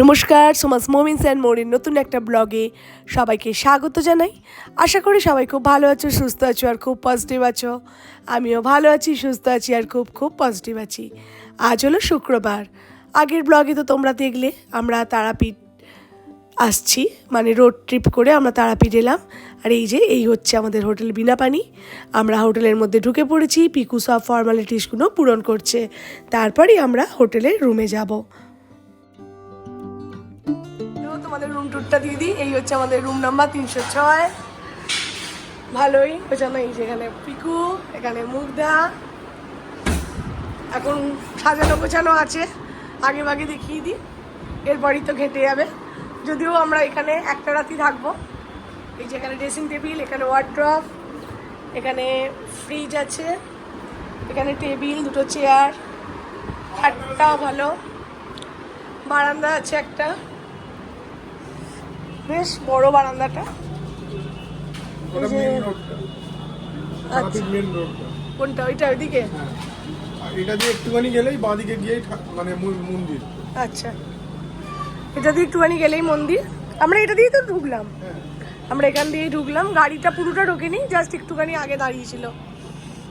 নমস্কার, সোমাস মোমিনস অ্যান্ড মোড়ের নতুন একটা ব্লগে সবাইকে স্বাগত জানাই। আশা করি সবাই খুব ভালো আছো, সুস্থ আছো আর খুব পজিটিভ আছো। আমিও ভালো আছি, সুস্থ আছি আর খুব খুব পজিটিভ আছি। আজ হলো শুক্রবার। আগের ব্লগে তো তোমরা দেখলে আমরা তারাপীঠ আসছি মানে রোড ট্রিপ করে আমরা তারাপীঠ এলাম। আর এই যে, এই হচ্ছে আমাদের হোটেল বিনা পানি আমরা হোটেলের মধ্যে ঢুকে পড়েছি পিকু সব ফর্মালিটিসগুলো পূরণ করছে। তারপরেই আমরা হোটেলের রুমে যাব। তো তোমাদের রুম টুরটা দিয়ে দিই। এই হচ্ছে আমাদের রুম নাম্বার তিনশো ছয়। ভালোই পেছনে এই যেখানে পিকু, এখানে মুগ্ধা। এখন সাজানো গোছানো আছে। আগে ভাগে দেখিয়ে দিই। এরপরই তো ঘেটে যাবে। যদিও আমরা এখানে একটা রাতি থাকব। এই যে এখানে ড্রেসিং টেবিল এখানে ওয়ার্ড্রপ এখানে ফ্রিজ আছে, এখানে টেবিল দুটো চেয়ার খাটটা ভালো। বারান্দা আছে একটা। বেশ বড় বারান্দাটা। মেন রোডটা আচ্ছা। মেন রোডটা কোনটা? ওইটা ওইদিকে? আর এটা দিয়ে একটুখানি গেলেই বাঁদিকে গিয়েই মানে মন্দির। আচ্ছা। এটা দিয়ে একটুখানি গেলেই মন্দির। আমরা এটা দিয়েই তো ঢুকলাম। হ্যাঁ। আমরা এখান দিয়েই ঢুকলাম। গাড়িটা পুরোটা ঢোকেনি জাস্ট একটুখানি আগে দাঁড়িয়েছিল।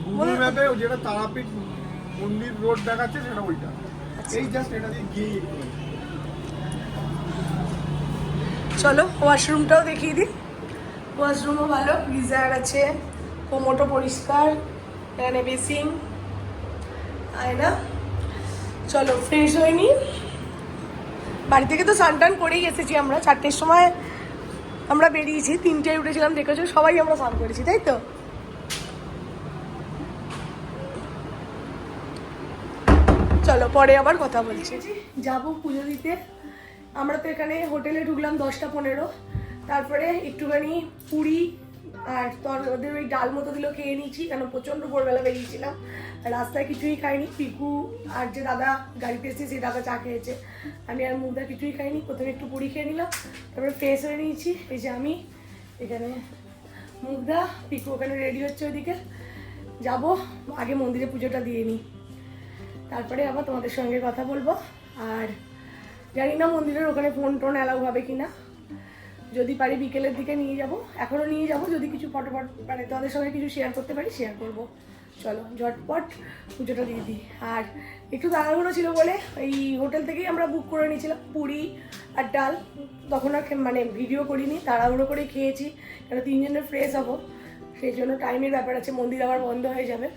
গুগল ম্যাপে যেটা তারাপীঠ মন্দির রোড দেখাচ্ছে সেটা ওইটা। আচ্ছা। এই জাস্ট এটা দিয়ে গিয়েই চলো ওয়াশরুমটাও দেখিয়ে দিই। ওয়াশরুমও ভালো গিজার আছে, কোমোটো পরিষ্কার, এখানে বেসিং আয়না। চলো ফ্রেশ হয়ে নি বাড়ি থেকে তো স্নান টান করেই এসেছি আমরা, চারটের সময় আমরা বেরিয়েছি, তিনটায় উঠেছিলাম, দেখেছ? সবাই আমরা স্নান করেছি, তাই তো? চলো পরে আবার কথা বলছি। যাব পুজো দিতে। আমরা তো এখানে হোটেলে ঢুকলাম দশটা পনেরো। তারপরে একটুখানি পুরি আর তোর ওদের ওই ডাল মতো দিল খেয়ে নিয়েছি, কেন প্রচণ্ড ভোরবেলা বেরিয়েছিলাম। রাস্তায় কিছুই খাইনি, পিকু আর যে দাদা গাড়িতে এসেছে সেই দাদা চা খেয়েছে। আমি আর মুগদা কিছুই খাইনি, প্রথমে একটু পুরি খেয়ে নিলাম, তারপরে ফ্রেশ হয়ে নিয়েছি। এই যে আমি, এখানে মুগদা পিকু ওখানে রেডি হচ্ছে ওইদিকে। যাব, আগে মন্দিরে পুজোটা দিয়ে নিই। তারপরে আবার তোমাদের সঙ্গে কথা বলব। আর জানি না মন্দিরের ওখানে ফোন টোন অ্যালাউ হবে কি না যদি পারি বিকেলের দিকে নিয়ে যাব। এখনও নিয়ে যাব, যদি কিছু ফটো মানে তোমাদের সঙ্গে কিছু শেয়ার করতে পারি শেয়ার করব। চলো, ঝটপট পুজোটা দিয়ে দিই। আর একটু তাড়াহুড়ো ছিল বলে এই হোটেল থেকেই আমরা বুক করে নিয়েছিলাম পুরি আর ডাল। তখন আর মানে ভিডিও করিনি, তাড়াহুড়ো করে খেয়েছি কারণ তিনজনের ফ্রেশ হব। সেই জন্য টাইমের ব্যাপার আছে, মন্দির আবার বন্ধ হয়ে যাবে।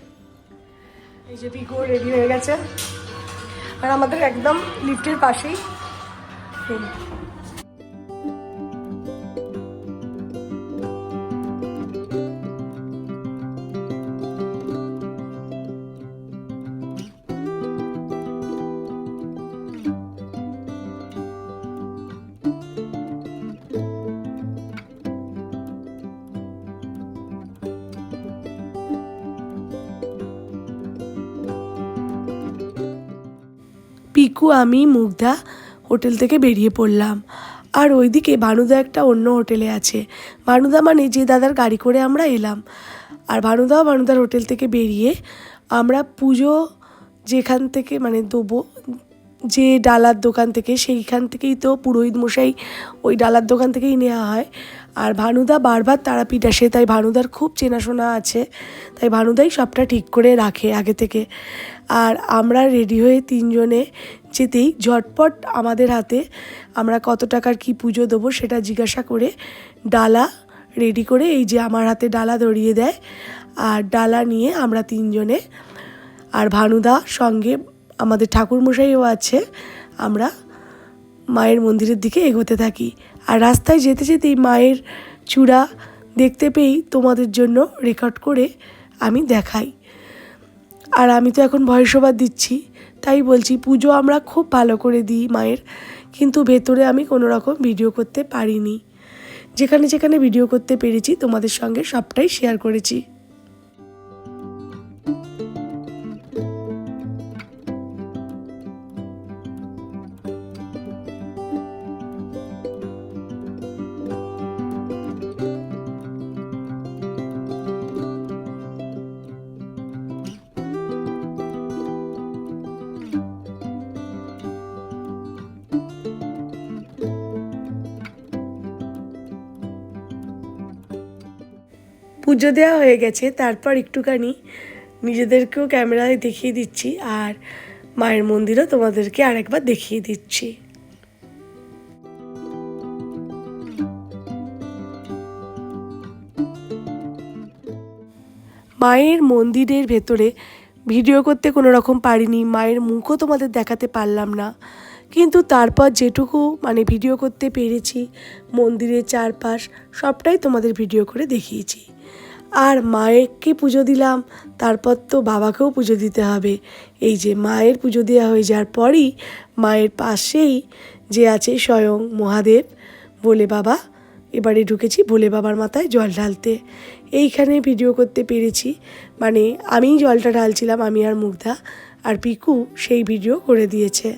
এই যে পিকো রেডি হয়ে গেছে। আর আমাদের একদম লিফটের পাশেই। Room। পিকু আমি মুগ্ধা হোটেল থেকে বেরিয়ে পড়লাম। আর ওইদিকে ভানুদা একটা অন্য হোটেলে আছে। ভানুদা মানে যে দাদার গাড়ি করে আমরা এলাম। আর ভানুদাও ভানুদার হোটেল থেকে বেরিয়ে আমরা পুজো যেখান থেকে মানে দেবো, যে ডালার দোকান থেকে, সেইখান থেকেই তো পুরোহিত মশাই ওই ডালার দোকান থেকেই নেওয়া হয়। আর ভানুদা বারবার তারাপীঠ আসে, তাই ভানুদার খুব চেনাশোনা আছে। তাই ভানুদাই সবটা ঠিক করে রাখে আগে থেকে। আর আমরা রেডি হয়ে তিনজনে যেতেই ঝটপট আমাদের হাতে আমরা কত টাকার কি পুজো দেবো সেটা জিজ্ঞাসা করে ডালা রেডি করে এই যে আমার হাতে ডালা ধরিয়ে দেয়। আর ডালা নিয়ে আমরা তিনজনে আর ভানুদা সঙ্গে আমাদের ঠাকুরমশাইও আছে, আমরা মায়ের মন্দিরের দিকে এগোতে থাকি। আর রাস্তায় যেতে যেতেই মায়ের চূড়া দেখতে পেয়েই তোমাদের জন্য রেকর্ড করে আমি দেখাই। আর আমি তো এখন ভয়সভা দিচ্ছি। তাই বলছি পুজো আমরা খুব ভালো করে দিই মায়ের, কিন্তু ভেতরে আমি কোনো রকম ভিডিও করতে পারিনি। যেখানে যেখানে ভিডিও করতে পেরেছি তোমাদের সঙ্গে সবটাই শেয়ার করেছি। পুজো দেওয়া হয়ে গেছে, তারপর একটুখানি নিজেদেরকেও ক্যামেরায় দেখিয়ে দিচ্ছি আর মায়ের মন্দিরও তোমাদেরকে আরেকবার দেখিয়ে দিচ্ছি। মায়ের মন্দিরের ভেতরে ভিডিও করতে কোনো রকম পারিনি, মায়ের মুখও তোমাদের দেখাতে পারলাম না। কিন্তু তারপর যেটুকু মানে ভিডিও করতে পেরেছি, মন্দিরের চারপাশ সবটাই তোমাদের ভিডিও করে দেখিয়েছি। আর মায়েরকে পুজো দিলাম, তারপর তো বাবাকেও পুজো দিতে হবে। এই যে মায়ের পুজো দেওয়া হয়ে যাওয়ার পরই মায়ের পাশেই যে আছে স্বয়ং মহাদেব বলে বাবা, এবারে ঢুকেছি ভোলে বাবার মাথায় জল ঢালতে। এইখানে ভিডিও করতে পেরেছি মানে আমিই জলটা ঢালছিলাম, আমি আর মুগ্ধা, আর পিকু সেই ভিডিও করে দিয়েছে।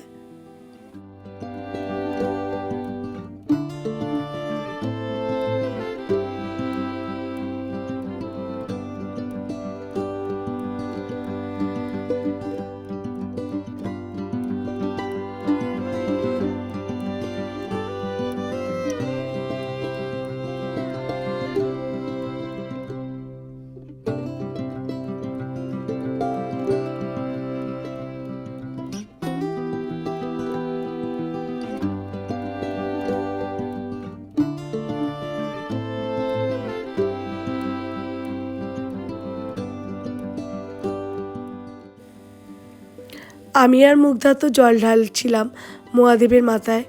আমি আর মুগ্ধা তো জল ঢালছিলাম মহাদেবের মাথায়।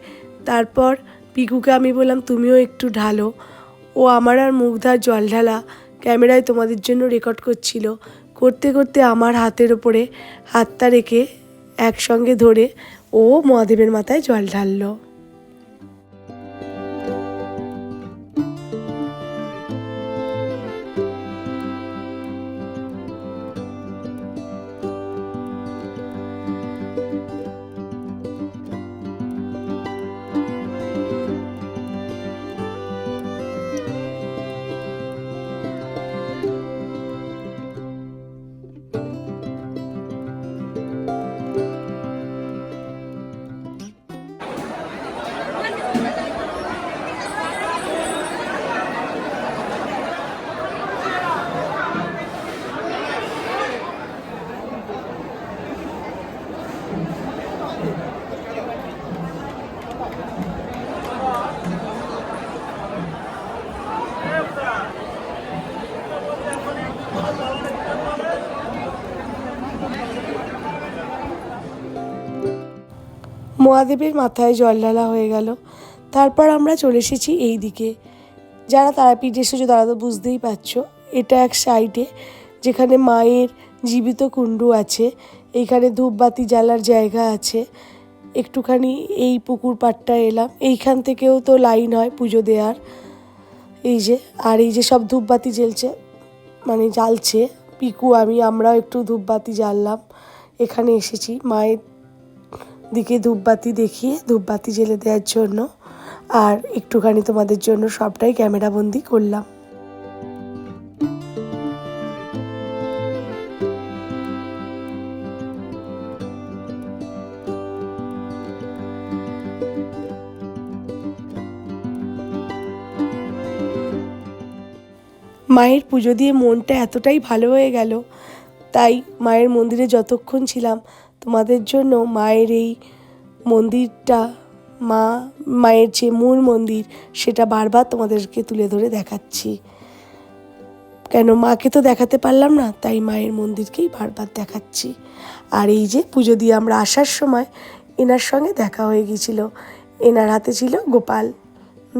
তারপর পিকুকে আমি বললাম, তুমিও একটু ঢালো। ও আমার আর মুগ্ধার জল ঢালা ক্যামেরায় তোমাদের জন্য রেকর্ড করছিল। করতে করতে আমার হাতের ওপরে হাতটা রেখে একসঙ্গে ধরে ও মহাদেবের মাথায় জল ঢাললো। মহাদেবের মাথায় জল ঢালা হয়ে গেল। তারপর আমরা চলে এসেছি এই দিকে। যারা তারাপীঠ এসেছ তারা তো বুঝতেই পারছ, এটা এক সাইডে যেখানে মায়ের জীবিত কুণ্ডু আছে, এইখানে ধূপবাতি জ্বালার জায়গা আছে। একটুখানি এই পুকুর পাড়টায় এলাম, এইখান থেকেও তো লাইন হয় পুজো দেওয়ার। এই যে, আর এই যে সব ধূপবাতি জ্বলছে মানে জ্বালছে। পিকু, আমি, আমরাও একটু ধূপবাতি জ্বাললাম। এখানে এসেছি, মায়ের দিকে ধূপবাতি দেখিয়ে ধূপবাতি জ্বেলে দেওয়ার জন্য আর একটুখানি তোমাদের জন্য সবটাই ক্যামেরাবন্দি করলাম। মায়ের পুজো দিয়ে মনটা এতটাই ভালো হয়ে গেল, তাই মায়ের মন্দিরে যতক্ষণ ছিলাম তোমাদের জন্য মায়ের এই মন্দিরটা, মা, মায়ের যে মূল মন্দির, সেটা বারবার তোমাদেরকে তুলে ধরে দেখাচ্ছি। কেন মাকে তো দেখাতে পারলাম না, তাই মায়ের মন্দিরকেই বারবার দেখাচ্ছি। আর এই যে পুজো দিয়ে আমরা আসার সময় এনার সঙ্গে দেখা হয়ে গিয়েছিল। এনার হাতে ছিল গোপাল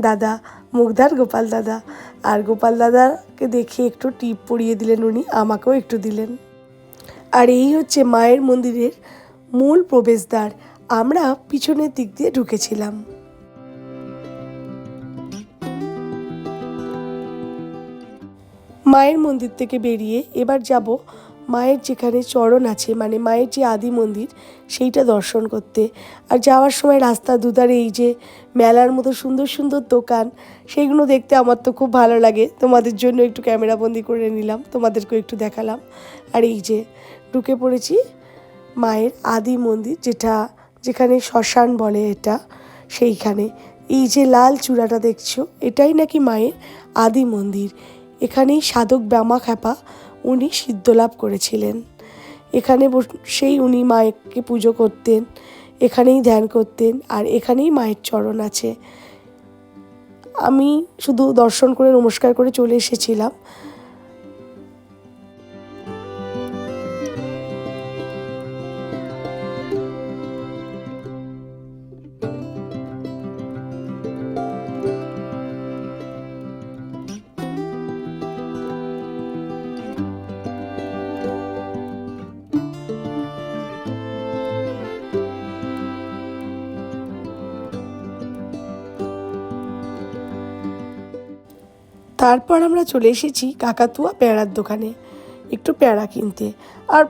দাদা, মুগ্ধার গোপাল দাদা। আর গোপাল দাদাকে দেখে একটু টিপ পরিয়ে দিলেন উনি, আমাকেও একটু দিলেন। আর এই হচ্ছে মায়ের মন্দিরের মূল প্রবেশদ্বার। আমরা পিছনের দিক দিয়ে ঢুকেছিলাম। মায়ের মন্দির থেকে বেরিয়ে এবার যাব মায়ের যেখানে চরণ আছে মানে মায়ের যে আদি মন্দির, সেইটা দর্শন করতে। আর যাওয়ার সময় রাস্তা দুধারে এই যে মেলার মতো সুন্দর সুন্দর দোকান, সেইগুলো দেখতে আমার তো খুব ভালো লাগে। তোমাদের জন্য একটু ক্যামেরাবন্দি করে নিলাম, তোমাদেরকেও একটু দেখালাম। আর এই যে ঢুকে পড়েছি মায়ের আদি মন্দির, যেটা যেখানে শ্মশান বলে এটা, সেইখানে। এই যে লাল চূড়াটা দেখছ, এটাই নাকি মায়ের আদি মন্দির। এখানেই সাধক ব্যামা খ্যাপা উনি সিদ্ধলাভ করেছিলেন। এখানে সেই উনি মায়েরকে পুজো করতেন, এখানেই ধ্যান করতেন, আর এখানেই মায়ের চরণ আছে। আমি শুধু দর্শন করে নমস্কার করে চলে এসেছিলাম। তারপর আমরা চলে এসেছি কাকাতুয়া পেয়ারার দোকানে। একটু পেয়ারা কিনতে। আর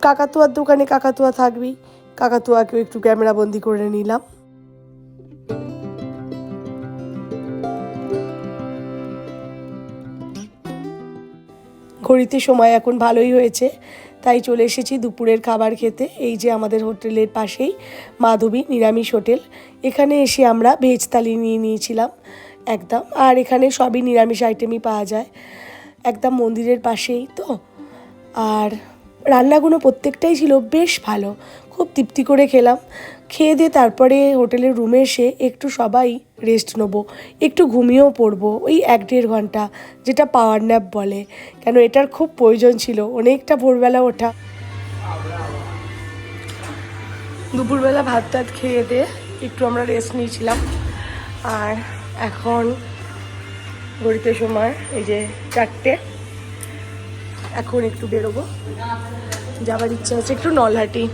কাকাতুয়ার দোকানে কাকাতুয়া থাকবেই কাকাতুয়াকেও একটু ক্যামেরা বন্দি করে নিলাম। ঘড়িতে সময় এখন ভালোই হয়েছে, তাই চলে এসেছি দুপুরের খাবার খেতে। এই যে আমাদের হোটেলের পাশেই মাধবী নিরামিষ হোটেল। এখানে এসে আমরা ভেজ থালি নিয়ে নিয়েছিলাম। একদম। আর এখানে সবই নিরামিষ আইটেমই পাওয়া যায়। একদম মন্দিরের পাশেই তো। আর রান্নাগুলো প্রত্যেকটাই ছিল বেশ ভালো। খুব তৃপ্তি করে খেলাম। খেয়ে দিয়ে তারপরে হোটেলের রুমে এসে একটু সবাই রেস্ট নেব। একটু ঘুমিয়েও পড়ব। ওই এক দেড় ঘণ্টা, যেটা পাওয়ার ন্যাপ বলে। কেন এটার খুব প্রয়োজন ছিল। অনেকটা ভোরবেলা ওঠা। দুপুরবেলা ভাত টাত খেয়ে দিয়ে একটু আমরা রেস্ট নিয়েছিলাম। আর এখন গড়িতে সময়, এই যে চারটে। এখন একটু বেরোবো। যাবার ইচ্ছা আছে, একটু নলহাটি।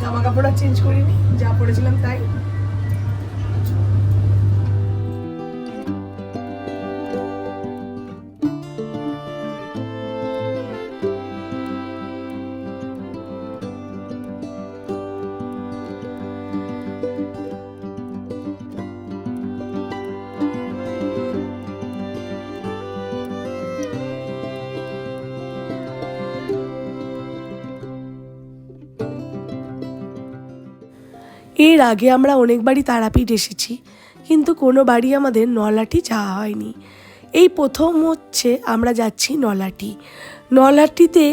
জামা কাপড় আর চেঞ্জ করিনি, যা পরেছিলাম তাই। এর আগে আমরা অনেকবারই তারাপীঠ এসেছি, কিন্তু কোনো বাড়ি আমাদের নলাটি যাওয়া হয়নি। এই প্রথম হচ্ছে আমরা যাচ্ছি নলাটি। নলাটিতে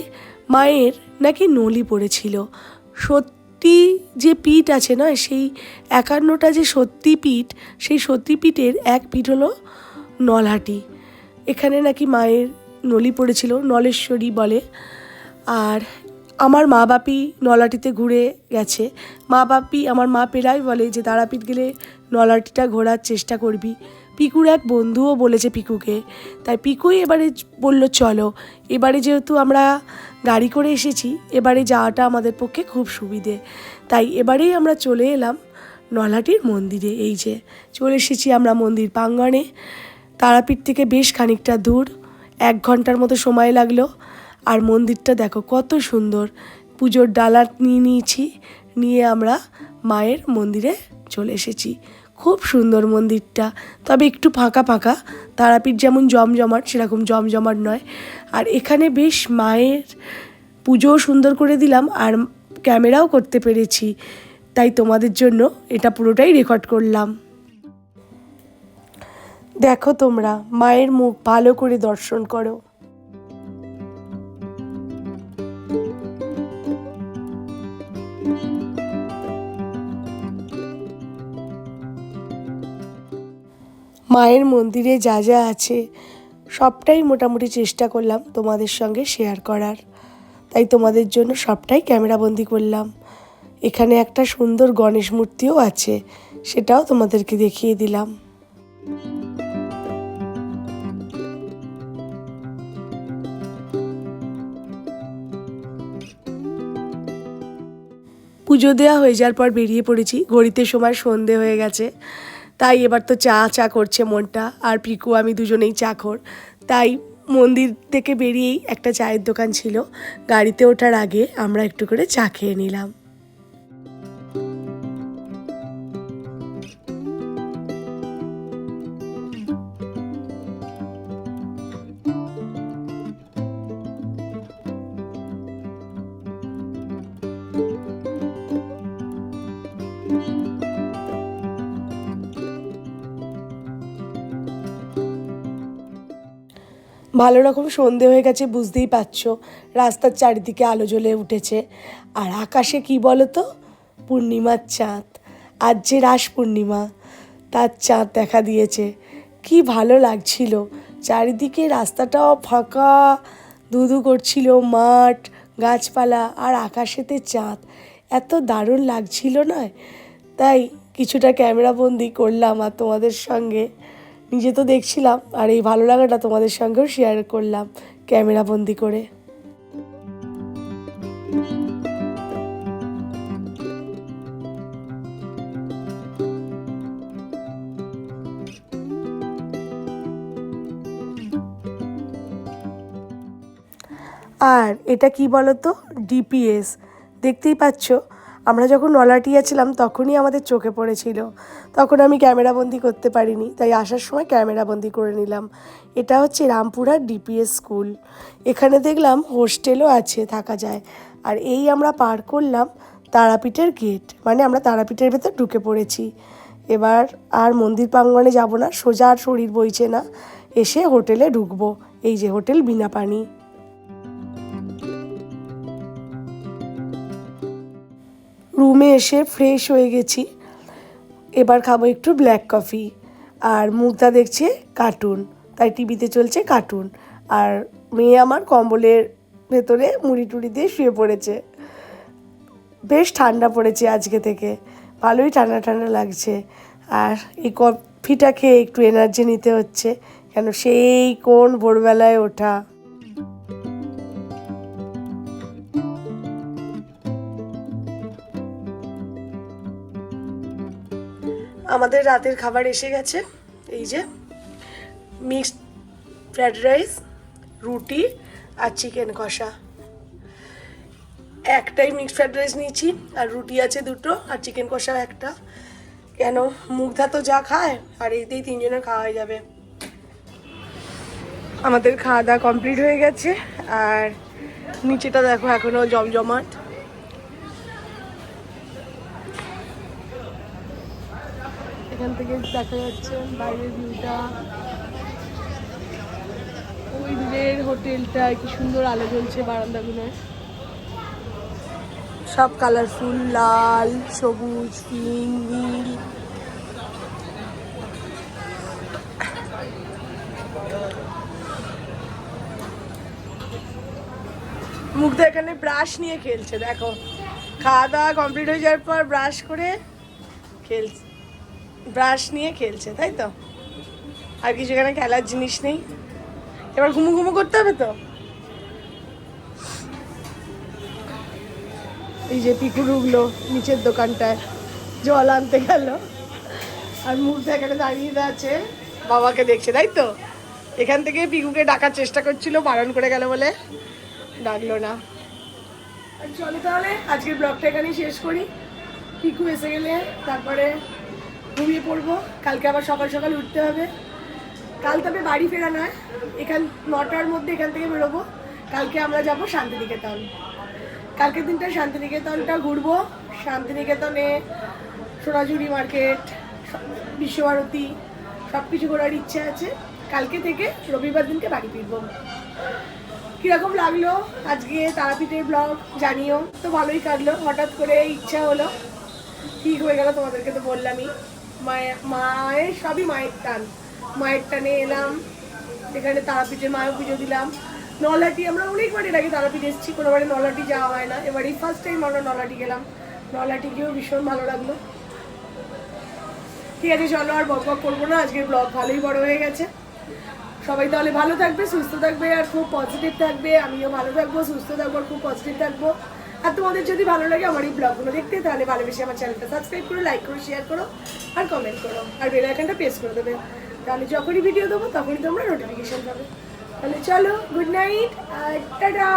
মায়ের নাকি নলি পড়েছিল। সত্যি যে পিঠ আছে না, সেই একান্নটা যে সত্যি পিঠ, সেই সত্যি পিঠের এক পিঠ হলো নলহাটি এখানে নাকি মায়ের নলি পড়েছিল, নলেশ্বরী বলে। আর আমার মা বাপি নলাটিতে ঘুরে গেছে। মা বাপি আমার মা পেরাই বলে যে, তারাপীঠ গেলে নলাটিটা ঘোরার চেষ্টা করবি। পিকুর এক বন্ধুও বলেছে পিকুকে। তাই পিকুই এবারে বলল, চলো। এবারে যেহেতু আমরা গাড়ি করে এসেছি, এবারে যাওয়াটা আমাদের পক্ষে খুব সুবিধে। তাই এবারেই আমরা চলে এলাম নলাটির মন্দিরে। এই যে, চলে এসেছি আমরা মন্দির প্রাঙ্গণে। তারাপীঠ থেকে বেশ খানিকটা দূর। এক ঘণ্টার মতো সময় লাগল। আর মন্দিরটা দেখো কত সুন্দর। পুজোর ডালা নিয়ে নিয়েছি, নিয়ে আমরা মায়ের মন্দিরে চলে এসেছি। খুব সুন্দর মন্দিরটা। তবে একটু ফাঁকা ফাঁকা, তারাপীঠ যেমন জমজমাট, সেরকম জমজমাট নয়। আর এখানে বেশ মায়ের পুজোও সুন্দর করে দিলাম আর ক্যামেরাও করতে পেরেছি। তাই তোমাদের জন্য এটা পুরোটাই রেকর্ড করলাম। দেখো তোমরা, মায়ের মুখ ভালো করে দর্শন করো। মায়ের মন্দিরে যা যা আছে, সবটাই মোটামুটি চেষ্টা করলাম তোমাদের সঙ্গে শেয়ার করার। তাই তোমাদের জন্য সবটাই ক্যামেরাবন্দি করলাম। এখানে একটা সুন্দর গণেশ মূর্তিও আছে, সেটাও তোমাদেরকে দেখিয়ে দিলাম। পুজো দেওয়া হয়ে যাওয়ার পর বেরিয়ে পড়েছি, ঘড়িতে সময় সন্ধে হয়ে গেছে। তাই এবার তো চা চা করছে মনটা। আর পিকু, আমি দুজনেই চাকর। তাই মন্দির থেকে বেরিয়েই একটা চায়ের দোকান ছিল। গাড়িতে ওঠার আগে আমরা একটু করে চা খেয়ে নিলাম। ভালো রকম সন্ধে হয়ে গেছে, বুঝতেই পারছ। রাস্তার চারিদিকে আলো জ্বলে উঠেছে। আর আকাশে কি বলো তো পূর্ণিমার চাঁদ। আজ যে রাস পূর্ণিমা, তার চাঁদ দেখা দিয়েছে। কি ভালো লাগছিল। চারিদিকে রাস্তাটাও ফাঁকা। ধুধু করছিল মাঠ, গাছপালা আর আকাশেতে চাঁদ। এত দারুণ লাগছিল নয়? তাই কিছুটা ক্যামেরা বন্দি করলাম আর তোমাদের সঙ্গে। নিজে তো দেখছিলাম আর এই ভালো লাগাটা তোমাদের সঙ্গেও শেয়ার করলাম ক্যামেরা বন্দি করে। আর এটা কি বলতো? ডিপিএস দেখতেই পাচ্ছ আমরা যখন নলাটিয়া ছিলাম, তখনই আমাদের চোখে পড়েছিল। তখন আমি ক্যামেরাবন্দি করতে পারিনি, তাই আসার সময় ক্যামেরাবন্দি করে নিলাম। এটা হচ্ছে রামপুরার ডিপিএস স্কুল। এখানে দেখলাম হোস্টেলও আছে, থাকা যায়। আর এই আমরা পার করলাম তারাপীঠের গেট মানে আমরা তারাপীঠের ভেতর ঢুকে পড়েছি। এবার আর মন্দির প্রাঙ্গণে যাব না, সোজা আর শরীর বইছে না। এসে হোটেলে ঢুকবো। এই যে হোটেল বিনা পানি রুমে এসে ফ্রেশ হয়ে গেছি। এবার খাব একটু ব্ল্যাক কফি আর মুগ্ধা দেখছে কার্টুন তাই টিভিতে চলছে কার্টুন আর মেয়ে আমার কম্বলের ভেতরে মুড়ি টুড়ি দিয়ে শুয়ে পড়েছে। বেশ ঠান্ডা পড়েছে আজকে থেকে। ভালোই ঠান্ডা ঠান্ডা লাগছে। আর এই কফিটা খেয়ে একটু এনার্জি নিতে হচ্ছে। কেন সেই কোন ভোরবেলায় ওঠা। আমাদের রাতের খাবার এসে গেছে। এই যে মিক্সড ফ্রাইড রাইস রুটি আর চিকেন কষা। একটাই মিক্সড ফ্রাইড রাইস নিয়েছি, আর রুটি আছে দুটো, আর চিকেন কষাও একটা। কেন? মুগ্ধা তো যা খায়, আর এইতেই তিনজনের খাওয়া হয়ে যাবে। আমাদের খাওয়া দাওয়া কমপ্লিট হয়ে গেছে, আর নিচেটা দেখো এখনও জমজমাট। এখান থেকে দেখা যাচ্ছে বাইরের ভিউটা ওই দূরের হোটেলটা, কি সুন্দর আলো জ্বলছে বারান্দাগুলো সব কালারফুল লাল, সবুজ পিঙ্ক নীল। মুগ্ধা এখানে ব্রাশ নিয়ে খেলছে, দেখো। খাওয়া দাওয়া কমপ্লিট হয়ে যাওয়ার পর ব্রাশ করে খেলছে। ব্রাশ নিয়ে খেলছে, তাই তো? আর কিছু এখানে খেলার জিনিস নেই। এবার ঘুমু ঘুমু করতে হবে তো? এই যে পিকু ঢুকলো নিচের দোকানটায়, জল আনতে গেল। আর মুখটা এখানে দাঁড়িয়ে আছে, বাবাকে দেখছে, তাই তো? এখান থেকে পিকুকে ডাকার চেষ্টা করছিল, বারণ করে গেল বলে। ডাকলো না। চলো তাহলে, আজকের ব্লগটা এখানেই শেষ করি। পিকু এসে গেলে, তারপরে ঘুমিয়ে পড়ব। কালকে আবার সকাল সকাল উঠতে হবে। কাল তবে বাড়ি ফেরা নয় এখান নটার মধ্যে এখান থেকে বেরোবো। কালকে আমরা যাব শান্তিনিকেতন। কালকের দিনটা শান্তিনিকেতনটা ঘুরবো। শান্তিনিকেতনে সোনাঝুরি মার্কেট, বিশ্বভারতী সব কিছু ঘোরার ইচ্ছে আছে। কালকে থেকে রবিবার দিনকে বাড়ি ফিরবো। কীরকম লাগল আজকে তারাপীঠের ব্লগ জানিও। তো ভালোই কাটলো। হঠাৎ করে ইচ্ছা হলো। ঠিক হয়ে গেল তোমাদেরকে তো বললামই। মায়ের মায়ের সবই মায়ের টান। মায়ের টানে এলাম, এখানে তারাপীঠের মায়ের পুজো দিলাম। নলাটি, আমরা অনেকবার এর আগে তারাপীঠ এসেছি, কোনোবারে নলাটি যাওয়া হয় না। এবার এই ফার্স্ট টাইম আমরা নলাটি গেলাম। নলাটি গিয়েও ভীষণ ভালো লাগল। ঠিক আছে, চলো আর বক বক করব না, আজকের ব্লগ ভালোই বড় হয়ে গেছে। সবাই তাহলে ভালো থাকবে, সুস্থ থাকবে, আর খুব পজিটিভ থাকবে। আমিও ভালো থাকব, সুস্থ থাকব, আর খুব পজিটিভ থাকব। আর তোমাদের যদি ভালো লাগে আমার এই ব্লগগুলো দেখতে, তাহলে ভালোবেসে আমার চ্যানেলটা সাবস্ক্রাইব করো লাইক করো শেয়ার করো, আর কমেন্ট করো, আর বেল আইকনটা প্রেস করে দেবে। তাহলে যখনই ভিডিও দেবো, তখনই তোমরা নোটিফিকেশন পাবে। তাহলে চলো গুড নাইট আর টাটা!